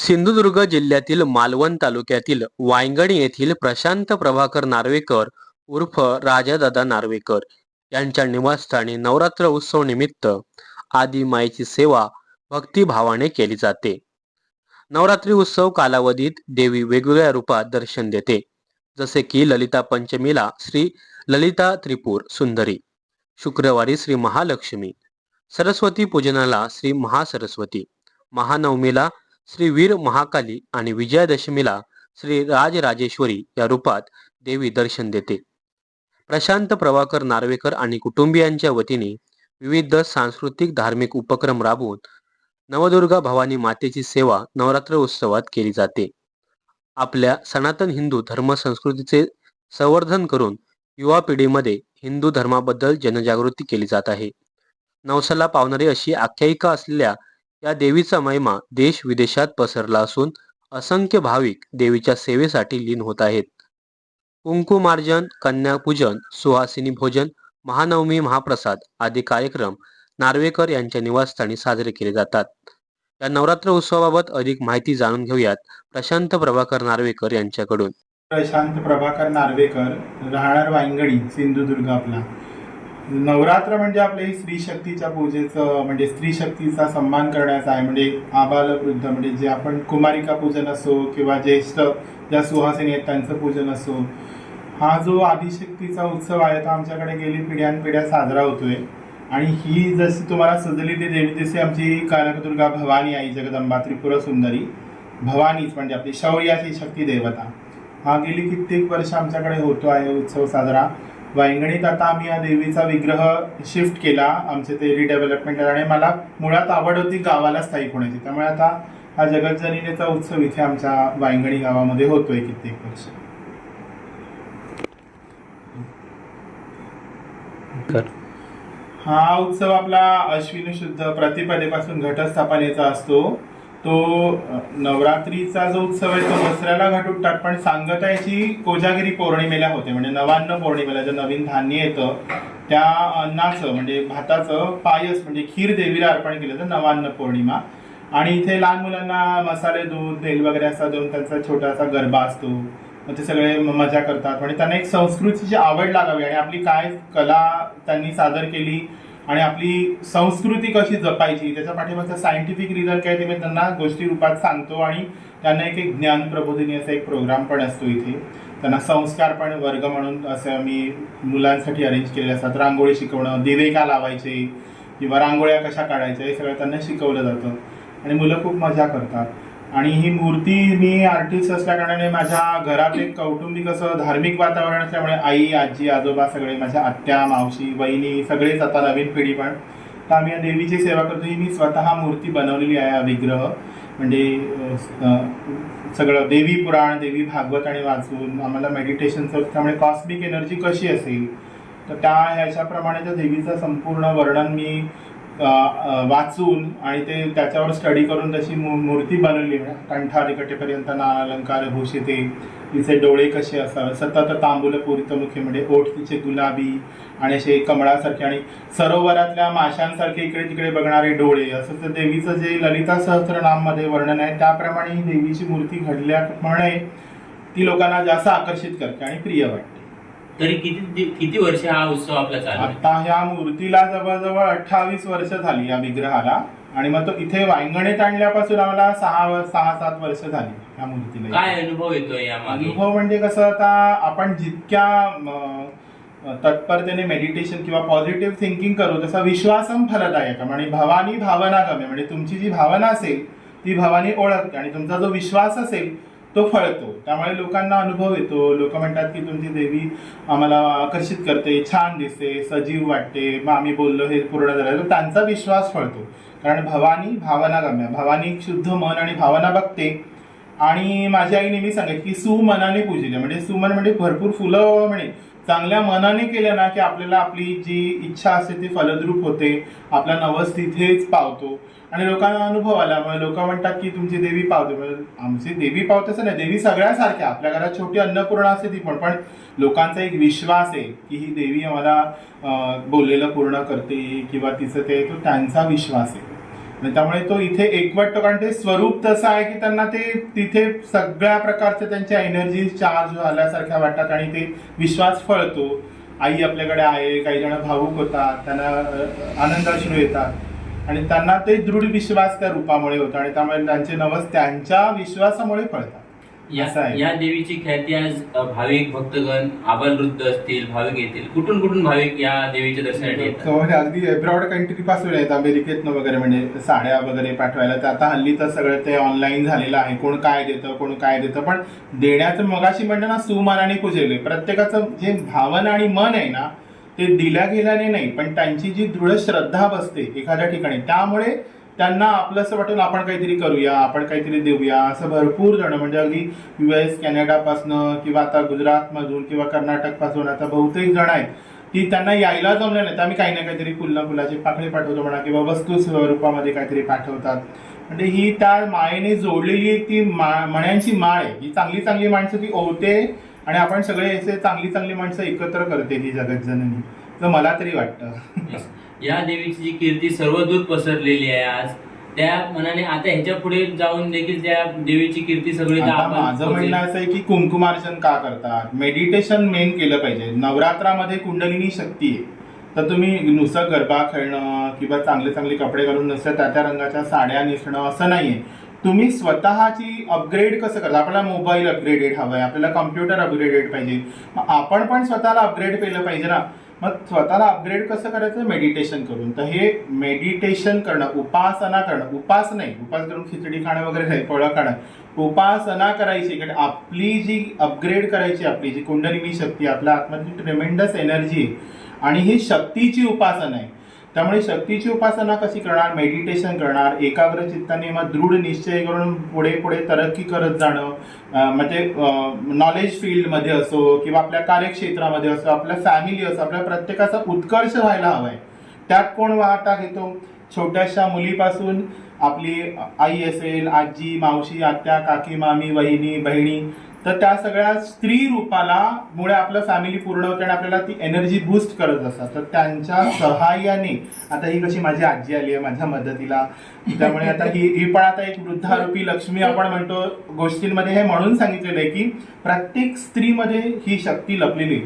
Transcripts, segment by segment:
सिंधुदुर्ग जिल्ह्यातील मालवण तालुक्यातील वायंगणी येथील प्रशांत प्रभाकर नार्वेकर उर्फ राजादादा नार्वेकर यांच्या निवासस्थानी नवरात्र उत्सव निमित्त आदी माईची सेवा भक्तिभावाने केली जाते. नवरात्री उत्सव कालावधीत देवी वेगवेगळ्या रूपात दर्शन देते. जसे की ललिता पंचमीला श्री ललिता त्रिपूर सुंदरी शुक्रवारी श्री महालक्ष्मी सरस्वती पूजनाला श्री महासरस्वती महानवमीला श्री वीर महाकाली आणि विजयादशमीला श्री राजराजेश्वरी या रूपात देवी दर्शन देते. प्रशांत प्रभाकर नार्वेकर आणि कुटुंबियांच्या वतीने विविध सांस्कृतिक धार्मिक उपक्रम राबवून नवदुर्गा भवानी मातेची सेवा नवरात्र उत्सवात केली जाते. आपल्या सनातन हिंदू धर्म संस्कृतीचे संवर्धन करून युवा पिढीमध्ये हिंदू धर्माबद्दल जनजागृती केली जात आहे. नवसाला पावणारी अशी आख्यायिका असलेल्या या देवीचा महिमा देश विदेशात पसरला असून असंख्य भाविक देवीच्या सेवेसाठी लीन होत आहेत. कुंकुमार्जन कन्यापूजन सुहासिनी भोजन महानवमी महाप्रसाद आदी कार्यक्रम नार्वेकर यांच्या निवासस्थानी साजरे केले जातात. या नवरात्र उत्सवाबाबत अधिक माहिती जाणून घेऊयात प्रशांत प्रभाकर नार्वेकर यांच्याकडून. प्रशांत प्रभाकर नार्वेकर राहणार वांगणी सिंधुदुर्ग आपला. नवरात्र म्हणजे आपल्या स्त्री शक्तीच्या पूजेचं म्हणजे स्त्री शक्तीचा सन्मान करण्याचा आहे. म्हणजे आबाल वृद्ध म्हणजे जे आपण कुमारिका पूजन असो किंवा ज्येष्ठ ज्या सुहासिनी आहेत त्यांचं पूजन असो हा जो आदिशक्तीचा उत्सव आहे तो आमच्याकडे गेली पिढ्यानपिढ्या साजरा होतोय. आणि ही जशी तुम्हाला सजली ती देवी जशी आमची कानकदुर्गा भवानी आई जगदंबा त्रिपुर सुंदरी भवानीच म्हणजे आपली शौर्याची शक्ती देवता. हा गेली कित्येक वर्ष आमच्याकडे होतो आहे उत्सव साजरा. वांगणीत आता आम्ही या देवीचा विग्रह शिफ्ट केला. आमचे ते रिडेव्हलपमेंट आणि मला मुळात आवड होती गावाला स्थायिक होण्याची. त्यामुळे आता हा जगतजननीचा उत्सव इथे आमच्या वांगणी गावामध्ये होतोय कित्येक वर्ष. हा उत्सव आपला अश्विनी शुद्ध प्रतिपदेपासून घटस्थापनेचा असतो. तो नवरात्रीचा जो उत्सव आहे तो दसऱ्याला घाटून उठतात पण सांगता याची कोजागिरी पौर्णिमेला होते. म्हणजे नवान्न पौर्णिमेला जे नवीन धान्य येतं त्या अन्नाचं म्हणजे भाताचं पायस म्हणजे खीर देवीला अर्पण केलं तर नवान्न पौर्णिमा. आणि इथे लहान मुलांना मसाले दूध तेल वगैरे असा देऊन त्यांचा छोटासा गरबा असतो. मग ते सगळे मजा करतात. म्हणजे त्यांना एक संस्कृतीची आवड लागावी आणि आपली काय कला त्यांनी सादर केली आणि आपली संस्कृती कशी जपायची त्याच्या पाठीमागचा सायंटिफिक रिझन काय ते मी त्यांना गोष्टी रूपात सांगतो आणि त्यांना एक एक ज्ञान प्रबोधिनी असा एक प्रोग्राम पण असतो इथे. त्यांना संस्कार पण वर्ग म्हणून असं आम्ही मुलांसाठी अरेंज केलेले असतात. रांगोळी शिकवणं दिवे का लावायचे किंवा रांगोळ्या कशा काढायच्या हे सगळं त्यांना शिकवलं जातं. आणि मुलं खूप मजा करतात. आणि ही मूर्ती मी आर्टिस्ट असल्याकारणाने माझ्या घरात एक कौटुंबिक असं धार्मिक वातावरण असल्यामुळे आई आजी आजोबा सगळे माझ्या आत्या मावशी बहिणी सगळेच आता नवीन पिढी पण. तर आम्ही या देवीची सेवा करतो. ही मी स्वतः मूर्ती बनवलेली आहे विग्रह. म्हणजे सगळं देवी पुराण देवी भागवत आणि वाचून आम्हाला मेडिटेशनचं त्यामुळे कॉस्मिक एनर्जी कशी असेल? तर त्या ह्याच्याप्रमाणे त्या देवीचं संपूर्ण वर्णन मी वाचून आणि ते त्याच्यावर स्टडी करून तशी मू मूर्ती बनवली. आहे कंठारिकटेपर्यंत ना अलंकार भूषिते. तिचे डोळे कसे असावे? सतत तांबूल पूरित मुखे म्हणजे ओठ तिचे गुलाबी आणि असे कमळासारखे आणि सरोवरातल्या माशांसारखे इकडे तिकडे बघणारे डोळे. असं तर देवीचं जे ललिता सहस्त्रनाम नाममध्ये वर्णन आहे त्याप्रमाणे ही देवीची मूर्ती घडल्यामुळे ती लोकांना जास्त आकर्षित करते आणि प्रिय वाटते. तरी किती किती वर्ष हा उत्सव आपला चालू आहे? आता ह्या मूर्तीला जवळजवळ अठ्ठावीस वर्ष झाली या विग्रहाला. आणि मग तो इथे वांगणीत आणल्यापासून आम्हाला सहा सहा सात वर्ष झाली या मूर्तीला काय अनुभव येतोय या मागे अनुभव म्हणजे कसं आता आपण जितक्या म, तत्परतेने मेडिटेशन किंवा पॉझिटिव्ह थिंकिंग करू तसा विश्वासम फलदायक म्हणजे भवानी भावना कमी म्हणजे तुमची जी भावना असेल ती भवानी ओळखते आणि तुमचा जो विश्वास असेल तो फळतो. त्यामुळे लोकांना अनुभव येतो. लोक म्हणतात की तुमची देवी आम्हाला आकर्षित करते छान दिसते सजीव वाटते मग आम्ही बोललो हे पूर्ण झालं. तर त्यांचा विश्वास फळतो. कारण भवानी भावना गम्य भवानी शुद्ध मन आणि भावना बघते. आणि माझी आई नेहमी सांगायची की सुमनाने पूजिले. म्हणजे सुमन म्हणजे भरपूर फुलं म्हणे. चांगल्या मनाने केलं ना की आपल्याला आपली जी इच्छा असते ती फलद्रूप होते. आपला नवस तिथेच पावतो. आणि लोकांना अनुभव आला. मग लोक म्हणतात की तुमची देवी पावते. म्हणजे आमची देवी पावते असं नाही. देवी सगळ्यासारख्या. आपल्या घरात छोटी अन्नपूर्णा असते ती पण. पण लोकांचा एक विश्वास आहे की ही देवी आम्हाला बोललेलं पूर्ण करते किंवा तिचं ते तो त्यांचा विश्वास आहे. त्यामुळे तो इथे एकवटतो कारण ते स्वरूप तसं आहे की त्यांना ते तिथे सगळ्या प्रकारचे त्यांच्या एनर्जी चार्ज झाल्यासारख्या वाटतात आणि ते विश्वास फळतो. आई आपल्याकडे आहे काही जण भावूक होतात त्यांना आनंदाश्रू येतात. आणि त्यांना ते दृढ विश्वास त्या रूपामुळे होतो आणि त्यामुळे त्यांचे नवस त्यांच्या विश्वासामुळे फळतात. या. या देवीची ख्याती आज भाविक भक्तगण आबालवृद्ध असतील भाविक येतील. कुठून कुठून भाविक या देवीच्या दर्शनासाठी येतात? तो म्हणजे अगदी. अब्रॉड कंट्री पासून आहेत अमेरिकेतनं वगैरे म्हणजे साड्या वगैरे पाठवायला. तर आता हल्ली तर सगळं ते ऑनलाईन झालेलं आहे. कोण काय देतं कोण काय देतं. पण देण्याचं मगाशी म्हणलं ना सुमनाने पुजवले प्रत्येकाचं जे भावना आणि मन आहे ना ते दिल्या गेल्याने नाही पण त्यांची जी दृढ श्रद्धा बसते एखाद्या ठिकाणी. त्यामुळे त्यांना आपलं असं वाटून आपण काहीतरी करूया आपण काहीतरी देऊया. असं भरपूर जण म्हणजे अगदी यू एस कॅनडापासनं किंवा आता गुजरातमधून किंवा कर्नाटकपासून आता बहुतेक जण आहेत की त्यांना यायला जमलं नाही तर आम्ही काही ना काहीतरी फुलना फुलाची पाकळी पाठवतो म्हणा किंवा वस्तू स्वरूपामध्ये काहीतरी पाठवतात. म्हणजे ही त्या मायेने जोडलेली ती मा मण्यांची माळ आहे. ही चांगली चांगली माणसं ती ओवते आणि आपण सगळे असे चांगली चांगली माणसं एकत्र करते ही जगतजननी तर मला तरी वाटतं. या देवीची जी कीर्ती सर्वदूर पसरलेली आहे आज त्या मनाने आता ह्याच्या पुढे जाऊन देखील त्या देवीची कीर्ती सगळी आता माझं. म्हणणं असं आहे की कुंकुमार्चन का करतात? मेडिटेशन मेन केलं पाहिजे. नवरात्रामध्ये कुंडलिनी शक्ती आहे. तर तुम्ही नुसतं गरबा खेळणं किंवा चांगले चांगले कपडे घालून नुसतं त्या त्या रंगाच्या साड्या नेसणं असं नाहीये. तुम्ही स्वतःची अपग्रेड कसं करता? आपल्याला मोबाईल अपग्रेडेड हवाय आपल्याला कम्प्युटर अपग्रेडेड पाहिजे. आपण पण स्वतःला अपग्रेड केलं पाहिजे ना. मग स्वतःला अपग्रेड कसं करायचं? मेडिटेशन करून. तर हे मेडिटेशन करणं उपासना करणं. उपास नाही. उपास करून खिचडी खाणं वगैरे नाही फळं खाणं. उपासना करायची. कारण आपली जी अपग्रेड करायची आपली जी कुंडलिनी शक्ती आपल्या आतमधली ट्रिमेंडस एनर्जी आहे. आणि ही शक्तीची उपासना आहे. त्यामुळे शक्तीची उपासना कशी करणार मेडिटेशन करणार एकाग्र चित्ताने मग दृढ निश्चय करून पुढे पुढे तरक्की करत जाणं म्हणजे नॉलेज फील्डमध्ये असो किंवा आपल्या कार्यक्षेत्रामध्ये असो आपल्या फॅमिली असो आपल्या प्रत्येकाचा उत्कर्ष व्हायला हवाय. त्यात कोण वाटा घेतो? छोट्याशा मुलीपासून आपली आई असेल आजी मावशी आत्या काकी मामी वहिनी बहिणी तर त्या सगळ्या स्त्री रूपाला मुळे आपलं फॅमिली पूर्ण होते आणि आपल्याला ती एनर्जी बूस्ट करत असतात. तर त्यांच्या सहाय्याने आता ही कशी माझी आजी आली आहे माझ्या मदतीला. त्यामुळे आता ही ही पण आता एक वृद्धारूपी लक्ष्मी आपण म्हणतो गोष्टींमध्ये हे म्हणून सांगितलेलं आहे की प्रत्येक स्त्रीमध्ये ही शक्ती लपलेली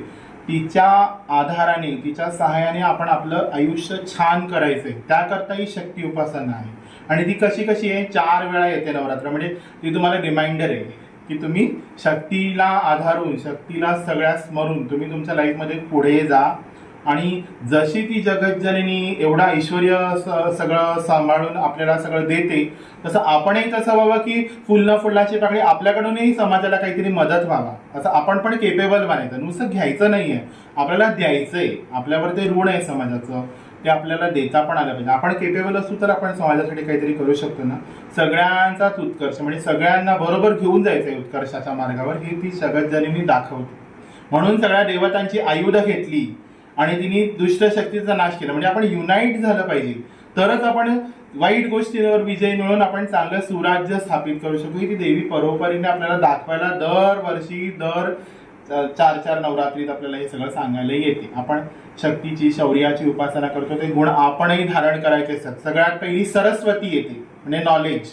तिच्या आधाराने तिच्या सहाय्याने आपण आपलं आयुष्य छान करायचंय. त्याकरता ही शक्ती उपासना आहे. आणि ती कशी कशी आहे? चार वेळा येते नवरात्र. म्हणजे ती तुम्हाला रिमाइंडर आहे. की तुम्ही शक्तीला आधारून शक्तीला सगळ्या स्मरून तुम्ही तुमच्या लाईफमध्ये पुढे जा. आणि जशी ती जगतजननी एवढा ऐश्वर सगळं सांभाळून आपल्याला सगळं देते तसं आपणही तसं व्हावं की फुलनं फुलाची पाकळी आपल्याकडूनही समाजाला काहीतरी मदत व्हावा. असं आपण पण केपेबल बनायचं नुसतं घ्यायचं नाहीये. आपल्याला द्यायचं आहे आपल्यावर ते ऋण आहे समाजाचं. ते आपल्याला देता पण आलं पाहिजे. आपण केपेबल असू तर आपण समाजासाठी काहीतरी करू शकतो ना. सगळ्यांचाच उत्कर्ष म्हणजे सगळ्यांना बरोबर घेऊन जायचं आहे उत्कर्षाच्या मार्गावर हे ती जगतजननी दाखवते. म्हणून सगळ्या देवतांची आयुध घेतली आणि तिने दुष्ट शक्तीचा नाश केला. म्हणजे आपण युनाईट झालं पाहिजे. तरच आपण वाईट गोष्टींवर विजय मिळवून आपण चांगलं सुराज्य स्थापित करू शकू. ही ती देवी परोपरीने आपल्याला दाखवायला दरवर्षी दर चार चार नवरात्रीत आपल्याला हे सगळं सांगायला येते. आपण शक्तीची शौर्याची उपासना करतो ते गुण आपणही धारण करायचे असतात. सगळ्यात पहिली सरस्वती येते म्हणजे नॉलेज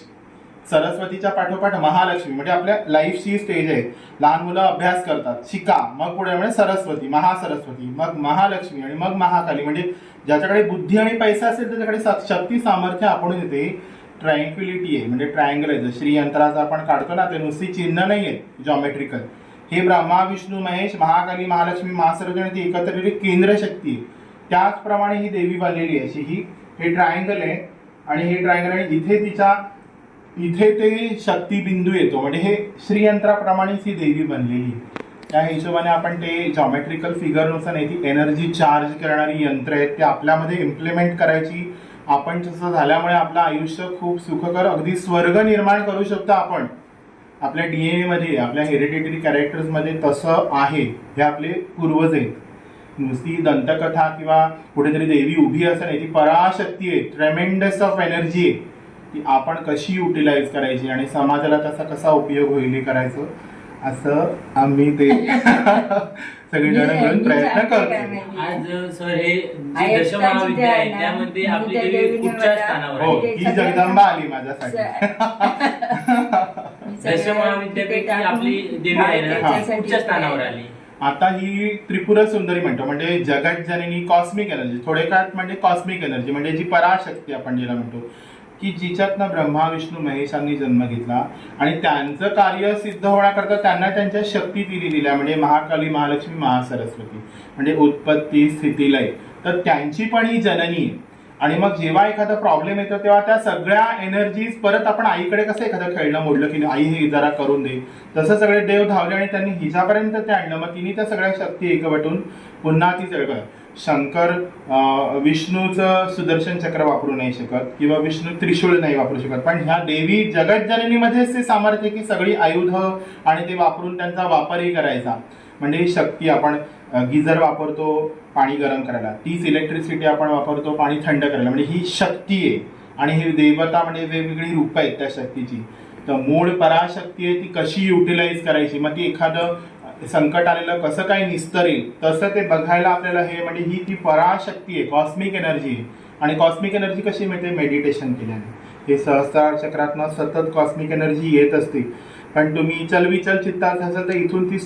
सरस्वतीच्या पाठोपाठ महालक्ष्मी म्हणजे आपल्या लाईफची स्टेज आहे. लहान मुलं अभ्यास करतात शिका मग पुढे म्हणजे सरस्वती महासरस्वती मग महालक्ष्मी आणि मग महाकाली. म्हणजे ज्याच्याकडे बुद्धी आणि पैसा असेल त्याच्याकडे शक्ती सामर्थ्य आपण येते ट्रँक्युलिटी आहे. म्हणजे ट्रायंगल आहे. जर श्रीयंत्राचं आपण काढतो ना ते नुसती चिन्ह नाही आहेत जॉमेट्रिकल हे ब्रह्मा विष्णू महेश महाकाली महालक्ष्मी महासरस्वती आणि ती एकत्रित केंद्र शक्ती आहे त्याचप्रमाणे ही देवी बनलेली आहे. अशी ही हे ट्रायंगल आहे आणि हे ट्रायंगल आणि इथे तिच्या इथे ते शक्तिबिंदू येतो. म्हणजे हे श्रीयंत्राप्रमाणेच ही देवी बनलेली त्या हिशोबाने आपण ते जॉमेट्रिकल फिगरनुसार नाही ती एनर्जी चार्ज करणारी यंत्र आहेत. ते आपल्यामध्ये इम्प्लिमेंट करायची आपण तसं झाल्यामुळे आपलं आयुष्य खूप सुखकर अगदी स्वर्ग निर्माण करू शकतो आपण. आपल्या डीएनए मध्ये आपल्या हेरिडिटरी कॅरेक्टर्समध्ये तसं आहे. हे आपले पूर्वज आहेत. नुसती दंतकथा किंवा कुठेतरी देवी उभी असं नाही ती पराशक्ती आहे. ट्रेमेंडस ऑफ एनर्जी आहे. ती आपण कशी युटिलाइज करायची आणि समाजाला त्याचा कसा उपयोग होईल हे करायचं असं आम्ही ते सगळेजण मिळून प्रयत्न करतो आज सर हे जे दशमहाविद्या आहे त्यामध्ये आपली देवी मला- स्थानावर हो ही जगदंबा आली माझ्यासाठी. दशमहाविद्यापैकी आपली देवी आहे ना. ती कुठच्या स्थानावर आली आता ही त्रिपुरा सुंदरी म्हणतो म्हणजे जगत जननी कॉस्मिक एनर्जी थोडेकाळ म्हणजे कॉस्मिक एनर्जी म्हणजे जी पराशक्ती आपण जिला म्हणतो की जिच्यातनं ब्रह्मा विष्णू महेशांनी जन्म घेतला आणि त्यांचं कार्य सिद्ध होण्याकरता त्यांना त्यांच्या शक्ती दिली दिल्या म्हणजे महाकाली महालक्ष्मी महासरस्वती म्हणजे उत्पत्ती स्थिती लय तर त्यांची पण ही जननी आहे आणि मग जेव्हा एखादा प्रॉब्लेम येतो तेव्हा त्या सगळ्या एनर्जीज परत आपण आईकडे कसं एखादं खेळणं मोडलं की आई हे जरा करून दे. तसं सगळे देव धावले आणि त्यांनी हिजापर्यंत ते आणलं. मग तिने त्या सगळ्या शक्ती एकवटून पुन्हा ती सगळं शंकर विष्णूचं सुदर्शन चक्र वापरू नाही शकत किंवा विष्णू त्रिशूळ नाही वापरू शकत. पण ह्या देवी जगतजननीमध्येच ते सामर्थ्य की सगळी आयुध आणि ते वापरून त्यांचा वापरही करायचा. म्हणजे ही शक्ती आपण गिझर वापरतो पाणी गरम करायला. तीच इलेक्ट्रिसिटी आपण वापरतो पाणी थंड करायला. म्हणजे ही शक्ती आहे. आणि ही देवता म्हणजे वेगवेगळी रूपं आहेत त्या शक्तीची. तर मूळ पराशक्ती आहे ती कशी युटिलाइज करायची? मग ती एखादं संकट आलेलं कसं काय निस्तरेल तसं ते बघायला आपल्याला हे म्हणजे ही ती पराशक्ती आहे कॉस्मिक एनर्जी आहे. आणि कॉस्मिक एनर्जी कशी मिळते? मेडिटेशन केल्याने. हे सहस्त्रार चक्रातनं सतत कॉस्मिक एनर्जी येत असते. पण तुम्ही चलविचल चित्तात असाल तर इथून ती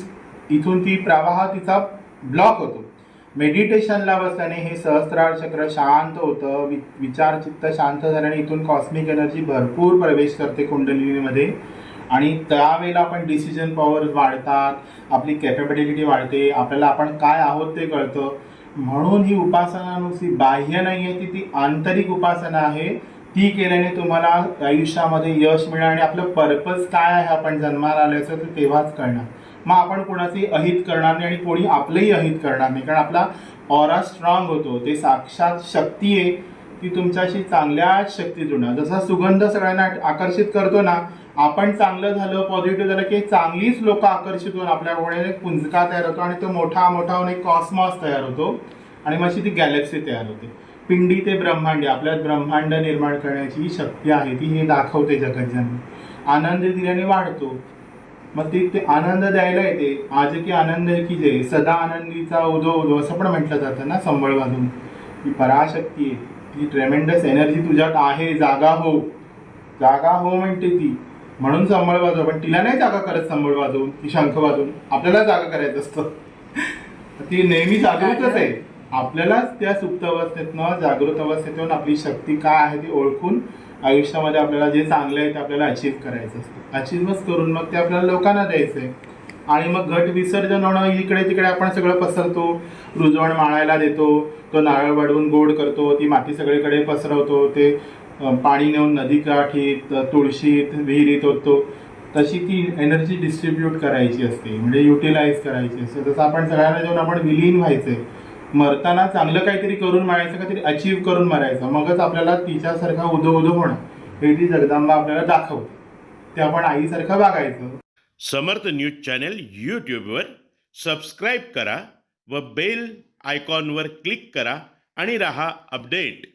इथून ती प्रवाह तिचा ब्लॉक होतो. मेडिटेशनला बसल्याने हे सहस्रार चक्र शांत होतं वि विचार चित्त शांत झाल्याने इथून कॉस्मिक एनर्जी भरपूर प्रवेश करते कुंडलिनीमध्ये. आणि त्यावेळेला आपण डिसिजन पॉवर वाढतात आपली कॅपेबिलिटी वाढते आपल्याला आपण काय आहोत ते कळतं. म्हणून ही उपासना नुसती बाह्य नाही आहे ती ती आंतरिक उपासना आहे. ती केल्याने तुम्हाला आयुष्यामध्ये यश मिळणार आणि आपलं पर्पज काय आहे आपण जन्माला आल्याचं ते तेव्हाच कळणार. मग आपण कोणाचंही अहित करणार नाही आणि कोणी आपलंही अहित करणार नाही. कारण आपला ऑरा स्ट्रॉंग होतो. ते साक्षात शक्ती आहे. ती तुमच्याशी चांगल्याच शक्ती जुळणार. जसा सुगंध सगळ्यांना आकर्षित करतो ना आपण चांगलं झालं पॉझिटिव्ह झालं की चांगलीच लोक आकर्षित होऊन आपल्यामुळे एक पुंजका तयार होतो आणि तो मोठा मोठा होऊन एक कॉस्मॉस तयार होतो. आणि मग अशी ती गॅलेक्सी तयार होते. पिंडी ते ब्रह्मांडी आपल्यात ब्रह्मांड निर्माण करण्याची ही शक्ती आहे ती हे दाखवते जगज्जन. आनंद दिल्याने वाढतो. मग ती ते आनंद द्यायला येते. आज की आनंद की जे सदा आनंदीचा उदो उदो असं पण म्हटलं जातं ना संबळ वाजून ही पराशक्ती आहे. ती ट्रेमेंडस एनर्जी तुझ्यात आहे. जागा हो. जागा हो म्हणते ती. म्हणून संबळ वाजव. पण तिला नाही जागा करत संबळ वाजवून. ती शंख वाजवून. आपल्याला जागा करायचं असतं. ती नेहमी जागृतच आहे. आपल्यालाच त्या सुप्त अवस्थेतनं जागृत अवस्थेतून आपली शक्ती काय आहे ती ओळखून आयुष्यामध्ये आपल्याला जे चांगलं आहे ते आपल्याला अचीव करायचं असतं. अचीवच करून मग ते आपल्याला लोकांना द्यायचं आहे. आणि मग घट विसर्जन होणं इकडे तिकडे आपण सगळं पसरतो. रुजवण माळायला देतो. तो नारळ वाढवून गोड करतो. ती माती सगळीकडे पसरवतो. ते पाणी नेऊन नदीकाठीत तुळशीत विहिरीत होतो तशी ती एनर्जी डिस्ट्रीब्यूट करायची असते. म्हणजे युटिलाइज करायची असते. तसं आपण सगळ्यांना जाऊन आपण विलीन व्हायचंय. मरताना चांगलं काहीतरी करून मारायचं काहीतरी अचीव करून मारायचं. मगच आपल्याला तिच्यासारखा उदो उदो होणं. हे ती जगदंबा आपल्याला दाखवते. ते आपण आईसारखं वागायचं. समर्थ न्यूज चॅनल यूट्यूबवर सबस्क्राईब करा व बेल आयकॉनवर क्लिक करा आणि रहा अपडेट.